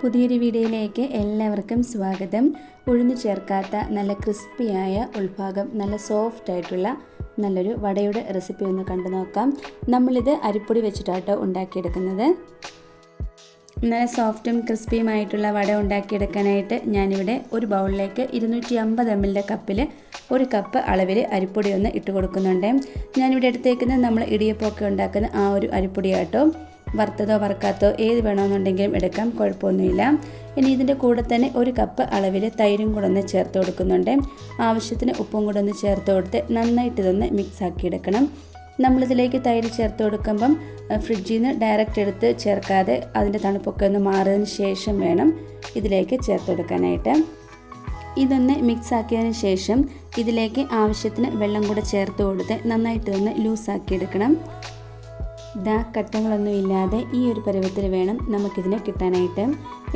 പുതിയൊരു വീഡിയോയിലേക്ക് എല്ലാവർക്കും സ്വാഗതം. ഉഴുന്നു ചേർക്കാത്ത നല്ല ക്രിസ്പിയായ ഉൾഭാഗം നല്ല സോഫ്റ്റ് ആയിട്ടുള്ള നല്ലൊരു വടയുടെ റെസിപ്പി ഒന്ന് കണ്ടു നോക്കാം. നമ്മളിത് അരിപ്പൊടി വെച്ചിട്ടാട്ടോ ഉണ്ടാക്കിയെടുക്കുന്നത്. നല്ല സോഫ്റ്റും ക്രിസ്പിയുമായിട്ടുള്ള വട ഉണ്ടാക്കിയെടുക്കാനായിട്ട് ഞാനിവിടെ ഒരു ബൗളിലേക്ക് ഇരുന്നൂറ്റി അമ്പത് എം എല്ലിന്റെ കപ്പിൽ ഒരു കപ്പ് അളവിൽ അരിപ്പൊടി ഒന്ന് ഇട്ട് കൊടുക്കുന്നുണ്ട് ഞാനിവിടെ എടുത്തേക്കുന്നത് നമ്മൾ ഇടിയപ്പമൊക്കെ ഉണ്ടാക്കുന്ന ആ ഒരു അരിപ്പൊടിയാട്ടോ. വറുത്തതോ വറുക്കാത്തോ ഏത് വേണമെന്നുണ്ടെങ്കിലും എടുക്കാം കുഴപ്പമൊന്നുമില്ല. ഇനി ഇതിന്റെ കൂടെ തന്നെ ഒരു കപ്പ് അളവിൽ തൈരും കൂടെ ഒന്ന് ചേർത്ത് കൊടുക്കുന്നുണ്ട്. ആവശ്യത്തിന് ഉപ്പും കൂടെ ഒന്ന് ചേർത്ത് കൊടുത്ത് നന്നായിട്ട് ഇതൊന്ന് മിക്സ് ആക്കി എടുക്കണം. നമ്മളിതിലേക്ക് തൈര് ചേർത്ത് കൊടുക്കുമ്പം ഫ്രിഡ്ജിൽ നിന്ന് ഡയറക്റ്റ് എടുത്ത് ചേർക്കാതെ അതിന്റെ തണുപ്പൊക്കെ ഒന്ന് മാറിയതിന് ശേഷം വേണം ഇതിലേക്ക് ചേർത്ത് കൊടുക്കാനായിട്ട്. ഇതൊന്ന് മിക്സ് ആക്കിയതിന് ശേഷം ഇതിലേക്ക് ആവശ്യത്തിന് വെള്ളം കൂടെ ചേർത്ത് കൊടുത്ത് നന്നായിട്ട് ഒന്ന് ലൂസാക്കി എടുക്കണം. ദാ കട്ടങ്ങളൊന്നും ഇല്ലാതെ ഈ ഒരു പരുവത്തിൽ വേണം നമുക്കിതിനെ കിട്ടാനായിട്ട്.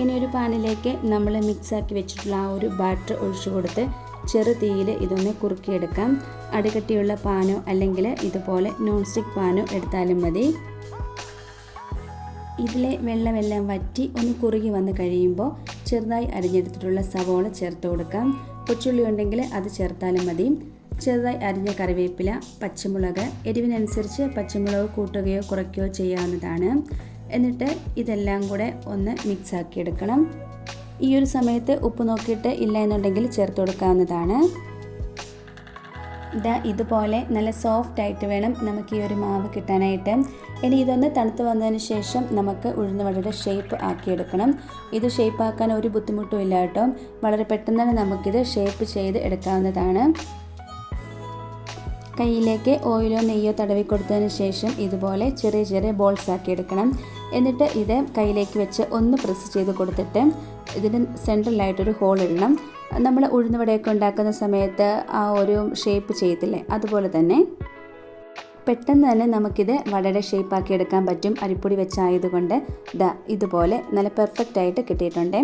ഇനി ഒരു പാനിലേക്ക് നമ്മൾ മിക്സാക്കി വെച്ചിട്ടുള്ള ആ ഒരു ബാറ്റർ ഒഴിച്ചു കൊടുത്ത് ചെറു തീയിൽ ഇതൊന്ന് കുറുക്കിയെടുക്കാം. അടികട്ടിയുള്ള പാനോ അല്ലെങ്കിൽ ഇതുപോലെ നോൺ സ്റ്റിക്ക് പാനോ എടുത്താലും മതി. ഇതിലെ വെള്ളമെല്ലാം വറ്റി ഒന്ന് കുറുകി വന്ന് കഴിയുമ്പോൾ ചെറുതായി അരിഞ്ഞെടുത്തിട്ടുള്ള സവോള ചേർത്ത് കൊടുക്കാം. കൊച്ചുള്ളി ഉണ്ടെങ്കിൽ അത് ചേർത്താലും മതി. ചെറുതായി അരിഞ്ഞ കറിവേപ്പില പച്ചമുളക് എരിവിനനുസരിച്ച് പച്ചമുളക് കൂട്ടുകയോ കുറയ്ക്കുകയോ ചെയ്യാവുന്നതാണ്. എന്നിട്ട് ഇതെല്ലാം കൂടെ ഒന്ന് മിക്സ് ആക്കി എടുക്കണം ഈ ഒരു സമയത്ത് ഉപ്പ് നോക്കിയിട്ട് ഇല്ല എന്നുണ്ടെങ്കിൽ ചേർത്ത് കൊടുക്കാവുന്നതാണ്. ഇതാ ഇതുപോലെ നല്ല സോഫ്റ്റ് ആയിട്ട് വേണം നമുക്ക് ഈ ഒരു മാവ് കിട്ടാനായിട്ട്. ഇനി ഇതൊന്ന് തണുത്ത് വന്നതിന് ശേഷം നമുക്ക് ഉഴുന്നുവടയുടെ ഷേപ്പ് ആക്കിയെടുക്കണം. ഇത് ഷേപ്പ് ആക്കാൻ ഒരു ബുദ്ധിമുട്ടും ഇല്ല കേട്ടോ. വളരെ പെട്ടെന്ന് തന്നെ നമുക്കിത് ഷേപ്പ് ചെയ്ത് എടുക്കാവുന്നതാണ്. കയ്യിലേക്ക് ഓയിലോ നെയ്യോ തടവി കൊടുത്തതിന് ശേഷം ഇതുപോലെ ചെറിയ ചെറിയ ബോൾസ് ആക്കി എടുക്കണം. എന്നിട്ട് ഇത് കയ്യിലേക്ക് വെച്ച് ഒന്ന് പ്രസ് ചെയ്ത് കൊടുത്തിട്ട് ഇതിന് സെൻട്രലായിട്ടൊരു ഹോൾ ഇടണം. നമ്മൾ ഉഴുന്നുവടയൊക്കെ ഉണ്ടാക്കുന്ന സമയത്ത് ആ ഒരു ഷേപ്പ് ചെയ്യത്തില്ലേ? അതുപോലെ തന്നെ പെട്ടെന്ന് തന്നെ നമുക്കിത് വടയുടെ ഷേപ്പാക്കി എടുക്കാൻ പറ്റും. അരിപ്പൊടി വെച്ചായതുകൊണ്ട് ദാ ഇതുപോലെ നല്ല പെർഫെക്റ്റ് ആയിട്ട് കിട്ടിയിട്ടുണ്ട്.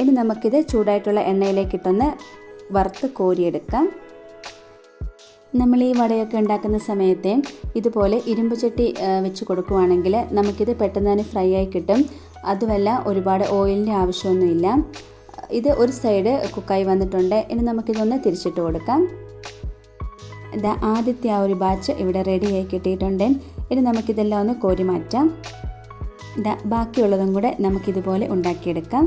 ഇനി നമുക്കിത് ചൂടായിട്ടുള്ള എണ്ണയിലേക്കിട്ടൊന്ന് വറുത്ത് കോരിയെടുക്കാം. നമ്മൾ ഈ വടയൊക്കെ ഉണ്ടാക്കുന്ന സമയത്ത് ഇതുപോലെ ഇരുമ്പ് ചട്ടി വെച്ച് കൊടുക്കുവാണെങ്കിൽ നമുക്കിത് പെട്ടെന്ന് തന്നെ ഫ്രൈ ആയി കിട്ടും. അതുമല്ല ഒരുപാട് ഓയിലിന്റെ ആവശ്യമൊന്നുമില്ല. ഇത് ഒരു സൈഡ് കുക്കായി വന്നിട്ടുണ്ട്. ഇനി നമുക്കിതൊന്ന് തിരിച്ചിട്ട് കൊടുക്കാം. ഇതാ ആദ്യത്തെ ആ ഒരു ബാച്ച് ഇവിടെ റെഡിയായി കിട്ടിയിട്ടുണ്ട്. ഇനി നമുക്കിതെല്ലാം ഒന്ന് കോരി മാറ്റാം. ഇതാ ബാക്കിയുള്ളതും കൂടെ നമുക്കിതുപോലെ ഉണ്ടാക്കിയെടുക്കാം.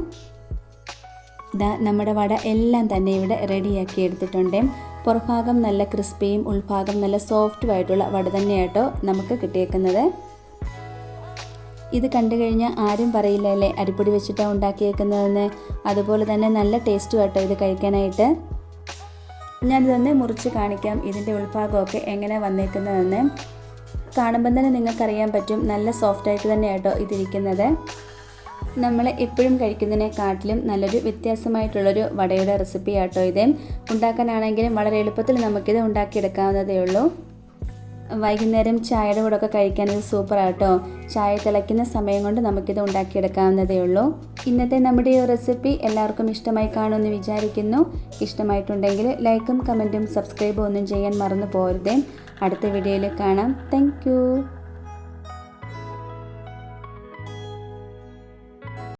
ഇതാ നമ്മുടെ വട എല്ലാം തന്നെ ഇവിടെ റെഡിയാക്കി എടുത്തിട്ടുണ്ട്. പുറഭാഗം നല്ല ക്രിസ്പിയും ഉൾഭാഗം നല്ല സോഫ്റ്റുമായിട്ടുള്ള വട തന്നെയാട്ടോ നമുക്ക് കിട്ടിയേക്കുന്നത്. ഇത് കണ്ടു കഴിഞ്ഞാൽ ആരും പറയില്ല അല്ലേ? അരിപ്പൊടി വെച്ചിട്ടാണ് ഉണ്ടാക്കിയേക്കുന്നതെന്ന്. അതുപോലെ തന്നെ നല്ല ടേസ്റ്റും കേട്ടോ ഇത് കഴിക്കാനായിട്ട്. ഞാനിതൊന്ന് മുറിച്ച് കാണിക്കാം ഇതിന്റെ ഉൾഭാഗമൊക്കെ എങ്ങനെ വന്നേക്കുന്നതെന്ന്. കാണുമ്പം തന്നെ നിങ്ങൾക്കറിയാൻ പറ്റും നല്ല സോഫ്റ്റായിട്ട് തന്നെയാട്ടോ ഇതിരിക്കുന്നത്. നമ്മൾ എപ്പോഴും കഴിക്കുന്നതിനെക്കാട്ടിലും നല്ലൊരു വ്യത്യാസമായിട്ടുള്ളൊരു വടയുടെ റെസിപ്പി ആട്ടോ ഇത്. ഉണ്ടാക്കാനാണെങ്കിലും വളരെ എളുപ്പത്തിൽ നമുക്കിത് ഉണ്ടാക്കിയെടുക്കാവുന്നതേ ഉള്ളൂ. വൈകുന്നേരം ചായയുടെ കൂടെ ഒക്കെ കഴിക്കാൻ ഇത് സൂപ്പർ ആട്ടോ ചായ തിളയ്ക്കുന്ന സമയം കൊണ്ട് നമുക്കിത് ഉണ്ടാക്കിയെടുക്കാവുന്നതേ ഉള്ളൂ. ഇന്നത്തെ നമ്മുടെ ഈ റെസിപ്പി എല്ലാവർക്കും ഇഷ്ടമായി കാണുമെന്ന് വിചാരിക്കുന്നു. ഇഷ്ടമായിട്ടുണ്ടെങ്കിൽ ലൈക്കും കമന്റും സബ്സ്ക്രൈബും ഒന്നും ചെയ്യാൻ മറന്നു പോരുതേ അടുത്ത വീഡിയോയിൽ കാണാം. താങ്ക്